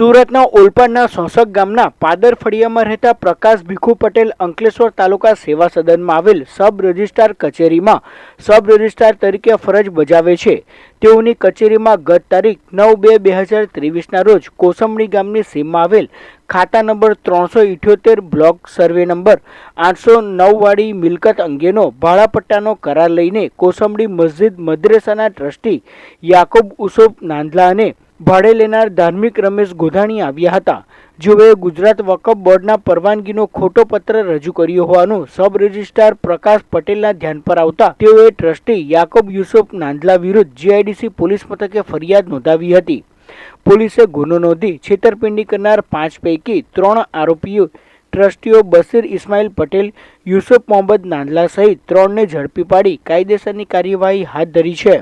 સુરતના ઓલપાડના સોસક ગામના પાદર ફળિયામાં રહેતા પ્રકાશ ભીખુ પટેલ અંકલેશ્વર તાલુકા સેવા સદનમાં આવેલ સબ રજિસ્ટ્રાર કચેરીમાં સબ રજિસ્ટ્રાર તરીકે ફરજ બજાવે છે. તેઓની કચેરીમાં ગત તારીખ નવ બે બે હજાર ત્રેવીસના રોજ કોસંબડી ગામની સીમમાં આવેલ ખાતા નંબર ત્રણસો ઇઠ્યોતેર બ્લોક સર્વે નંબર આઠસો નવવાળી મિલકત અંગેનો ભાડાપટ્ટાનો કરાર લઈને કોસંબડી મસ્જિદ મદ્રેસાના ટ્રસ્ટી યાકુબ ઉસુફ નાંદલા અને ભાડે લેનાર ધાર્મિક રમેશ ગોધાણી આવ્યા હતા, જેઓએ ગુજરાત વકફ બોર્ડના પરવાનગીનો ખોટો પત્ર રજૂ કર્યો હોવાનું સબ રજિસ્ટ્રાર પ્રકાશ પટેલના ધ્યાન પર આવતા તેઓએ ટ્રસ્ટી યાકુબ યુસુફ નાંદલા વિરુદ્ધ જીઆઈડીસી પોલીસ મથકે ફરિયાદ નોંધાવી હતી. પોલીસે ગુનો નોંધી છેતરપિંડી કરનાર પાંચ પૈકી ત્રણ આરોપીઓ ટ્રસ્ટીઓ બશીર ઇસ્માઇલ પટેલ, યુસુફ મોહમ્મદ નાંદલા સહિત ત્રણને ઝડપી પાડી કાયદેસરની કાર્યવાહી હાથ ધરી છે.